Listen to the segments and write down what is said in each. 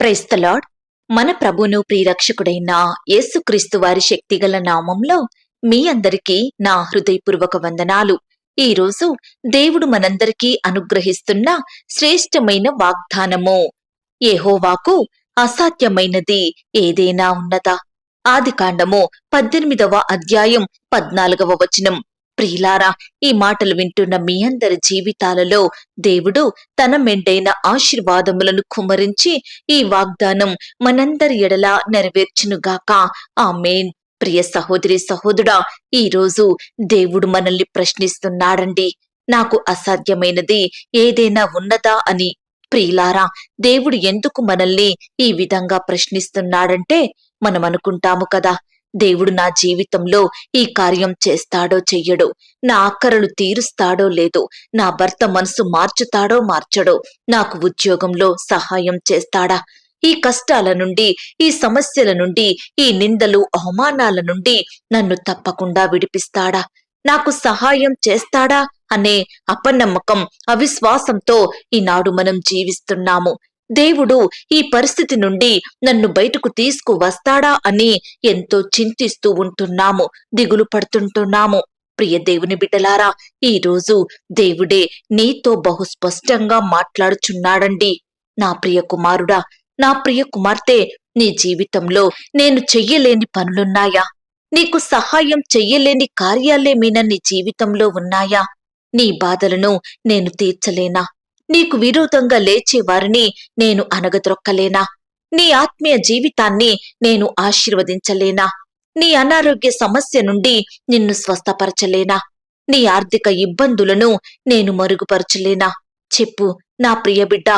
Praise the Lord మన ప్రభును ప్రియరక్షకుడైన యేసుక్రీస్తు వారి శక్తిగల నామంలో మీ అందరికీ నా హృదయపూర్వక వందనాలు. ఈ రోజు దేవుడు మనందరికీ అనుగ్రహిస్తున్న శ్రేష్టమైన వాగ్దానము. ఏహోవాకు అసాధ్యమైనది ఏదైనా ఉన్నదా? ఆదికాండము పద్దెనిమిదవ అధ్యాయం పద్నాలుగవ వచనం. ప్రియులారా ఈ మాటలు వింటున్న మీ అందరి జీవితాలలో దేవుడు తన మెండైన ఆశీర్వాదములను కుమరించి ఈ వాగ్దానం మనందరి ఎడలా నెరవేర్చునుగాక. ఆమేన్. ప్రియ సహోదరి సహోదరుడా ఈ రోజు దేవుడు మనల్ని ప్రశ్నిస్తున్నాడండి. నాకు అసాధ్యమైనది ఏదైనా ఉన్నదా అని. ప్రియులారా దేవుడు ఎందుకు మనల్ని ఈ విధంగా ప్రశ్నిస్తున్నాడంటే మనం అనుకుంటాము కదా. దేవుడు నా జీవితంలో ఈ కార్యం చేస్తాడో చెయ్యడో. నా అక్కరలు తీరుస్తాడో లేదో నా భర్త మనసు మార్చుతాడో మార్చడో నాకు ఉద్యోగంలో సహాయం చేస్తాడా? ఈ కష్టాల నుండి ఈ సమస్యల నుండి ఈ నిందలు అవమానాల నుండి నన్ను తప్పకుండా విడిపిస్తాడా? నాకు సహాయం చేస్తాడా? అనే అపనమ్మకం అవిశ్వాసంతో ఈనాడు మనం జీవిస్తున్నాము. దేవుడు ఈ పరిస్థితి నుండి నన్ను బయటకు తీసుకువస్తాడా అని ఎంతో చింతిస్తూ ఉంటున్నాము దిగులు పడుతుంటున్నాము. ప్రియ దేవుని బిడ్డలారా ఈ రోజు దేవుడే నీతో బహు స్పష్టంగా మాట్లాడుచున్నాడండి. నా ప్రియ కుమారుడా నా ప్రియ కుమార్తె నీ జీవితంలో నేను చెయ్యలేని పనులున్నాయా? నీకు సహాయం చెయ్యలేని కార్యాలేమైనా నీ జీవితంలో ఉన్నాయా? నీ బాధలను నేను తీర్చలేనా? నీకు విరోధంగా లేచే వారిని నేను అనగద్రొక్కలేనా నీ ఆత్మీయ జీవితాన్ని నేను ఆశీర్వదించలేనా? నీ అనారోగ్య సమస్య నుండి నిన్ను స్వస్థపరచలేనా? నీ ఆర్థిక ఇబ్బందులను నేను మరుగుపరచలేనా? చెప్పు నా ప్రియ బిడ్డ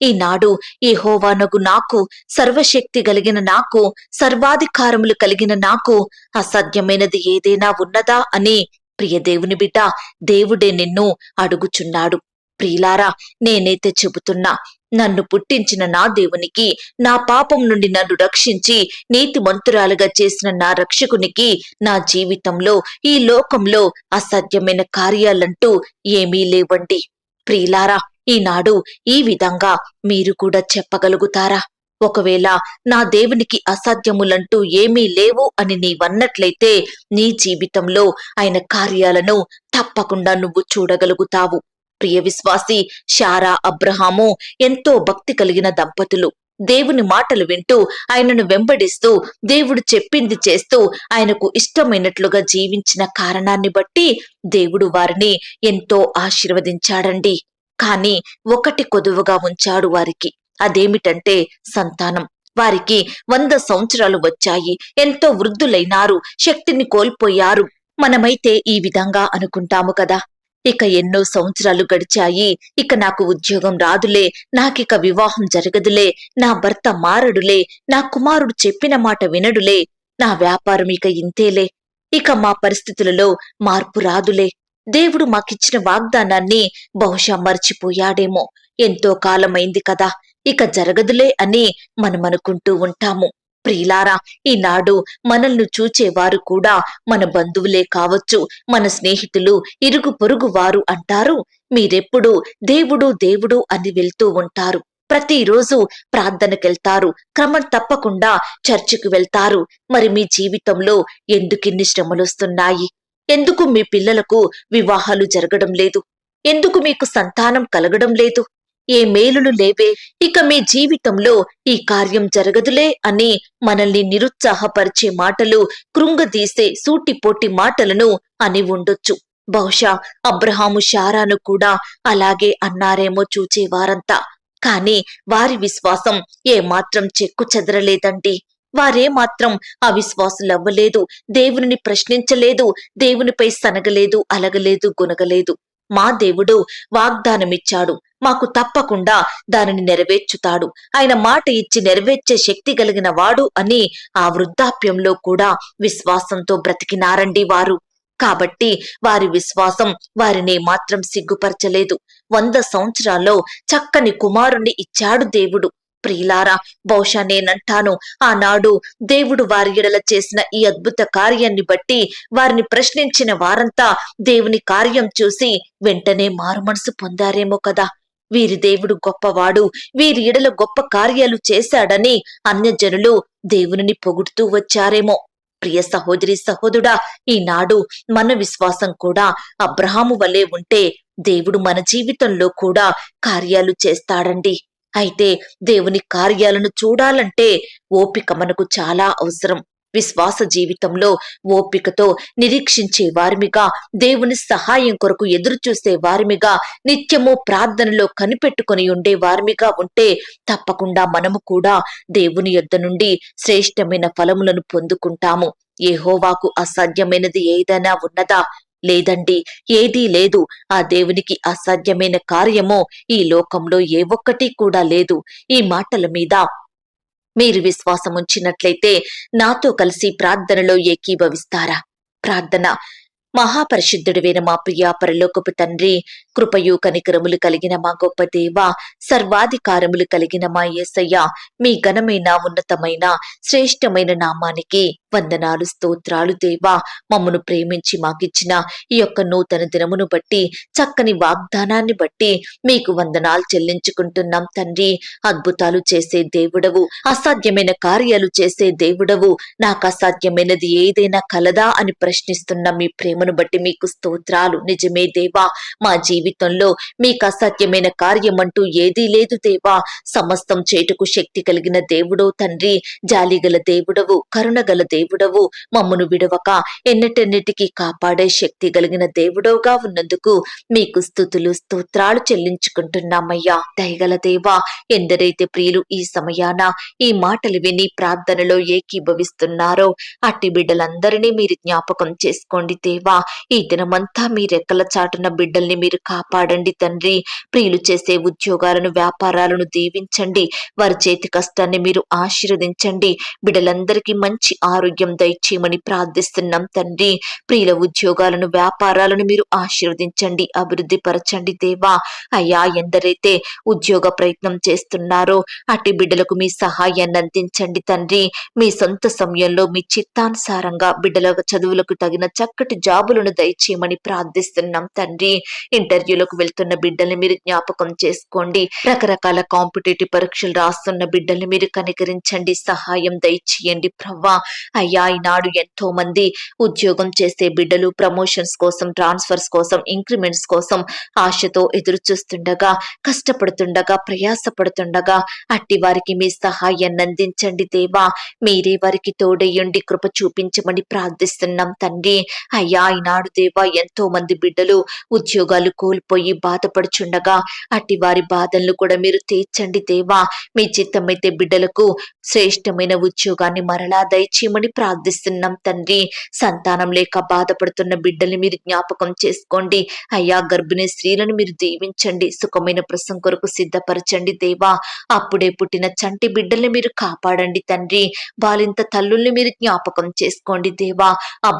ఈనాడు ఈ హోవానగు నాకు సర్వశక్తి కలిగిన నాకు సర్వాధికారములు కలిగిన నాకు అసాధ్యమైనది ఏదైనా ఉన్నదా అని ప్రియ దేవుని బిడ్డ దేవుడే నిన్ను అడుగుచున్నాడు. ప్రియులారా నేనైతే చెబుతున్నా నన్ను పుట్టించిన నా దేవునికి నా పాపం నుండి నన్ను రక్షించి నీతిమంతురాలుగా చేసిన నా రక్షకునికి నా జీవితంలో ఈ లోకంలో అసాధ్యమైన కార్యాలంటూ ఏమీ లేవండి. ప్రియులారా ఈనాడు ఈ విధంగా మీరు కూడా చెప్పగలుగుతారా? ఒకవేళ నా దేవునికి అసాధ్యములంటూ ఏమీ లేవు అని నీవన్నట్లయితే నీ జీవితంలో ఆయన కార్యాలను తప్పకుండా నువ్వు చూడగలుగుతావు. ప్రియ విశ్వాసి షారా అబ్రహాము ఎంతో భక్తి కలిగిన దంపతులు. దేవుని మాటలు వింటూ ఆయనను వెంబడిస్తూ దేవుడు చెప్పింది చేస్తూ ఆయనకు ఇష్టమైనట్లుగా జీవించిన కారణాన్ని బట్టి దేవుడు వారిని ఎంతో ఆశీర్వదించాడండి. కాని ఒకటి కొదువుగా ఉంచాడు వారికి. అదేమిటంటే సంతానం. వారికి వంద సంవత్సరాలు వచ్చాయి. ఎంతో వృద్ధులైనారు. శక్తిని కోల్పోయారు. మనమైతే ఈ విధంగా అనుకుంటాము కదా. ఇక ఎన్నో సంవత్సరాలు గడిచాయి. ఇక నాకు ఉద్యోగం రాదులే. నాకిక వివాహం జరగదులే. నా భర్త మారడులే. నా కుమారుడు చెప్పిన మాట వినడులే. నా వ్యాపారం ఇక ఇంతేలే. ఇక మా పరిస్థితులలో మార్పు రాదులే. దేవుడు మాకిచ్చిన వాగ్దానాన్ని బహుశా మర్చిపోయాడేమో. ఎంతో కాలమైంది కదా. ఇక జరగదులే అని మనమనుకుంటూ ఉంటాము. ప్రియులారా ఈనాడు మనల్ని చూచేవారు కూడా మన బంధువులే కావచ్చు మన స్నేహితులు ఇరుగు పొరుగు వారు అంటారు. మీరెప్పుడు దేవుడు దేవుడు అని వెళ్తూ ఉంటారు. ప్రతిరోజు ప్రార్థనకెళ్తారు. క్రమం తప్పకుండా చర్చికి వెళ్తారు. మరి మీ జీవితంలో ఎందుకిన్ని శ్రమలొస్తున్నాయి? ఎందుకు మీ పిల్లలకు వివాహాలు జరగడం లేదు? ఎందుకు మీకు సంతానం కలగడం లేదు? ఏ మేలులు లేవే ఇక మీ జీవితంలో ఈ కార్యం జరగదులే అని మనల్ని నిరుత్సాహపరిచే మాటలు కృంగదీసే సూటిపోటి మాటలను అని ఉండొచ్చు. బహుశా అబ్రహాము షారాను కూడా అలాగే అన్నారేమో చూచేవారంతా కాని వారి విశ్వాసం ఏమాత్రం చెక్కు చెదరలేదండి. వారేమాత్రం అవిశ్వాసులవ్వలేదు దేవుని ప్రశ్నించలేదు దేవునిపై సనగలేదు అలగలేదు గునగలేదు. మా దేవుడు వాగ్దానమిచ్చాడు. మాకు తప్పకుండా దానిని నెరవేర్చుతాడు. ఆయన మాట ఇచ్చి నెరవేర్చే శక్తి కలిగిన వాడు అని ఆ వృద్ధాప్యంలో కూడా విశ్వాసంతో బ్రతికినారండి వారు. కాబట్టి వారి విశ్వాసం వారిని మాత్రం సిగ్గుపరచలేదు. వంద సంవత్సరాల్లో చక్కని కుమారుణ్ణి ఇచ్చాడు దేవుడు. ప్రియులారా బహుశా నేనంటాను ఆనాడు దేవుడు వారి ఎడల చేసిన ఈ అద్భుత కార్యాన్ని బట్టి వారిని ప్రశ్నించిన వారంతా దేవుని కార్యం చూసి వెంటనే మారుమనసు పొందారేమో కదా. వీరి దేవుడు గొప్పవాడు వీరి ఎడల గొప్ప కార్యాలు చేశాడని అన్యజనులు దేవునిని పొగుడుతూ వచ్చారేమో. ప్రియ సహోదరి సహోదుడా ఈనాడు మన విశ్వాసం కూడా అబ్రహాము వలె ఉంటే దేవుడు మన జీవితంలో కూడా కార్యాలు చేస్తాడండి. అయితే దేవుని కార్యాలను చూడాలంటే ఓపిక మనకు చాలా అవసరం. విశ్వాస జీవితంలో ఓపికతో నిరీక్షించే వారిమిగా దేవుని సహాయం కొరకు ఎదురు చూసే వారిమిగా నిత్యము ప్రార్థనలో కనిపెట్టుకొని ఉండే వారిమిగా ఉంటే తప్పకుండా మనము కూడా దేవుని యొద్ద నుండి శ్రేష్టమైన ఫలములను పొందుకుంటాము. ఏహోవాకు అసాధ్యమైనది ఏదైనా ఉన్నదా? లేదండి ఏదీ లేదు. ఆ దేవునికి అసాధ్యమైన కార్యమో ఈ లోకంలో ఏ ఒక్కటి కూడా లేదు. ఈ మాటల మీద మీరు విశ్వాసం ఉంచినట్లయితే నాతో కలిసి ప్రార్థనలో ఏకీభవిస్తారా? ప్రార్థన. మహాపరిశుద్ధుడివైన మా ప్రియా పరలోకపు తండ్రి కృపయు కనికరములు కలిగిన మా గొప్ప దేవ సర్వాధికారములు కలిగిన మా యేసయ్య మీ ఘనమైన ఉన్నతమైన శ్రేష్టమైన నామానికి వందనాలు స్తోత్రాలు దేవా. మమ్మను ప్రేమించి మాకిచ్చిన ఈ యొక్క నూతన దినమును బట్టి చక్కని వాగ్దానాన్ని బట్టి మీకు వందనాలు చెల్లించుకుంటున్నాం తండ్రి. అద్భుతాలు చేసే దేవుడవు అసాధ్యమైన కార్యాలు చేసే దేవుడవు. నాకు అసాధ్యమైనది ఏదైనా కలదా అని ప్రశ్నిస్తున్న మీ ప్రేమను బట్టి మీకు స్తోత్రాలు. నిజమే దేవా మా జీవితంలో మీకు అసాధ్యమైన కార్యం అంటూ ఏదీ లేదు దేవా. సమస్తం చేటుకు శక్తి కలిగిన దేవుడో తండ్రి. జాలిగల దేవుడవు కరుణగల దేవుడవు. మమ్మను విడవక ఎన్నటెన్నిటికీ కాపాడే శక్తి కలిగిన దేవుడవుగా ఉన్నందుకు మీకు స్థుతులు స్తోత్రాలు చెల్లించుకుంటున్నామయ్యా. దయగల దేవా ఎందరైతే ప్రియులు ఈ సమయాన ఈ మాటలు విని ప్రార్థనలో ఏకీభవిస్తున్నారో అట్టి బిడ్డలందరినీ మీరు జ్ఞాపకం చేసుకోండి దేవా. ఈ దినమంతా మీ రెక్కల చాటున బిడ్డల్ని మీరు కాపాడండి తండ్రి. ప్రియులు చేసే ఉద్యోగాలను వ్యాపారాలను దీవించండి. వారి చేతి కష్టాన్ని మీరు ఆశీర్వదించండి. బిడ్డలందరికీ మంచి ఆరోగ్యం దయచేయమని ప్రార్థిస్తున్నాం తండ్రి. ప్రియుల ఉద్యోగాలను వ్యాపారాలను మీరు ఆశీర్వదించండి అభివృద్ధి పరచండి దేవా. అయ్యా ఎందరైతే ఉద్యోగ ప్రయత్నం చేస్తున్నారో అటు బిడ్డలకు మీ సహాయాన్ని అందించండి తండ్రి. మీ సొంత సమయంలో మీ చిత్తానుసారంగా బిడ్డల చదువులకు తగిన చక్కటి జాబులను దయచేయమని ప్రార్థిస్తున్నాం తండ్రి. ఇంటర్వ్యూలకు వెళ్తున్న బిడ్డల్ని మీరు జ్ఞాపకం చేసుకోండి. రకరకాల కాంపిటేటివ్ పరీక్షలు రాస్తున్న బిడ్డల్ని మీరు కనికరించండి. సహాయం దయచేయండి ప్రవ్వా అయ్యా ఈనాడు ఎంతో మంది ఉద్యోగం చేసే బిడ్డలు ప్రమోషన్స్ కోసం ట్రాన్స్ఫర్స్ కోసం ఇంక్రిమెంట్స్ కోసం ఆశతో ఎదురు చూస్తుండగా కష్టపడుతుండగా ప్రయాసపడుతుండగా అట్టి వారికి మీ సహాయాన్ని అందించండి దేవా. మీరే వారికి తోడయ్యండి కృప చూపించమని ప్రార్థిస్తున్నాం తండ్రి. అయ్యా ఈనాడు దేవా ఎంతో మంది బిడ్డలు ఉద్యోగాలు కోల్పోయి బాధపడుచుండగా అట్టి వారి బాధలను కూడా మీరు తీర్చండి దేవా. మీ చిత్తమైతే బిడ్డలకు శ్రేష్టమైన ఉద్యోగాన్ని మరలా దయచేయమని ప్రార్థిస్తున్నాం తండ్రి. సంతానం లేక బాధపడుతున్న బిడ్డల్ని మీరు జ్ఞాపకం చేసుకోండి. అయ్యా గర్భిణీ స్త్రీలను మీరు దీవించండి. సుఖమైన ప్రసం కొరకు సిద్ధపరచండి దేవా. అప్పుడే పుట్టిన చంటి బిడ్డల్ని మీరు కాపాడండి తండ్రి. బాలింత తల్లుల్ని మీరు జ్ఞాపకం చేసుకోండి దేవా. ఆ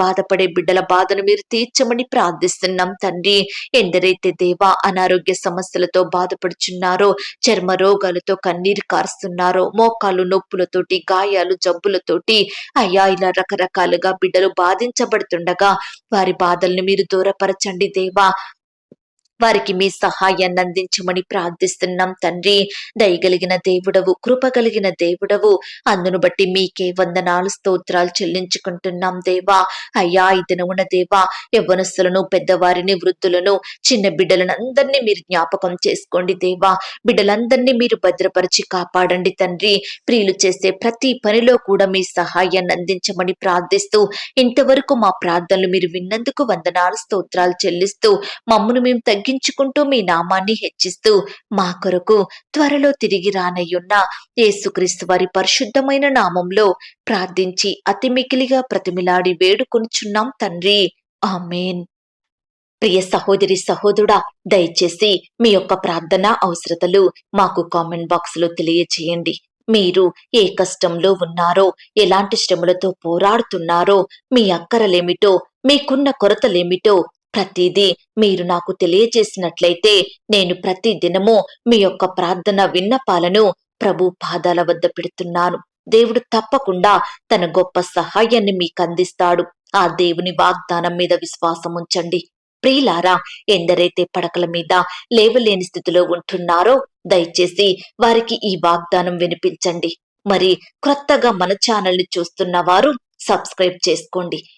బాధపడే బిడ్డల బాధను మీరు తీర్చమని ప్రార్థిస్తున్నాం తండ్రి. ఎందరైతే దేవా అనారోగ్య సమస్యలతో బాధపడుచున్నారో చర్మ రోగాలతో కన్నీరు కారుస్తున్నారో మోకాలు నొప్పులతోటి గాయాలు జబ్బులతోటి అయ్యా ఇలా రకరకాలుగా బిడ్డలు బాధించబడుతుండగా వారి బాధల్ని మీరు దూరపరచండి దేవా. వారికి మీ సహాయాన్ని అందించమని ప్రార్థిస్తున్నాం తండ్రి. దయగలిగిన దేవుడవు కృప కలిగిన దేవుడవు. అందును బట్టి మీకే వందనాలు స్తోత్రాలు చెల్లించుకుంటున్నాం దేవా. అయ్యా ఈ ఉన్న దేవా యవ్వనస్తులను పెద్దవారిని వృద్ధులను చిన్న బిడ్డలను అందరినీ మీరు జ్ఞాపకం చేసుకోండి దేవా. బిడ్డలందరినీ మీరు భద్రపరిచి కాపాడండి తండ్రి. ప్రియులు చేసే ప్రతి పనిలో కూడా మీ సహాయాన్ని అందించమని ప్రార్థిస్తూ ఇంతవరకు మా ప్రార్థనలు మీరు విన్నందుకు వందనాలు స్తోత్రాలు చెల్లిస్తూ మమ్మను మేము తగ్గించుకుంటూ మీ నామాన్ని హెచ్చిస్తూ మా కొరకు త్వరలో తిరిగి రానయ్యున్న యేసుక్రీస్తు వారి పరిశుద్ధమైన నామంలో ప్రార్థించి అతి మికిలిగా ప్రతిమిలాడి వేడుకొనుచున్నాం తండ్రి. ఆమెన్. ప్రియ సహోదరి సహోదరుడా దయచేసి మీ యొక్క ప్రార్థన అవసరతలు మాకు కామెంట్ బాక్స్లో తెలియజేయండి. మీరు ఏ కష్టంలో ఉన్నారో ఎలాంటి శ్రమలతో పోరాడుతున్నారో మీ అక్కరలేమిటో మీకున్న కొరతలేమిటో ప్రతిదీ మీరు నాకు తెలియజేసినట్లయితే నేను ప్రతి దినము మీ యొక్క ప్రార్థన విన్నపాలను ప్రభు పాదాల వద్ద పెడుతున్నాను. దేవుడు తప్పకుండా తన గొప్ప సహాయాన్ని మీకు అందిస్తాడు ఆ దేవుని వాగ్దానం మీద విశ్వాసం ఉంచండి. ప్రియులారా ఎందరైతే పడకల మీద లేవలేని స్థితిలో ఉంటున్నారో దయచేసి వారికి ఈ వాగ్దానం వినిపించండి. మరి క్రొత్తగా మన ఛానల్ని చూస్తున్న వారు సబ్స్క్రైబ్ చేసుకోండి.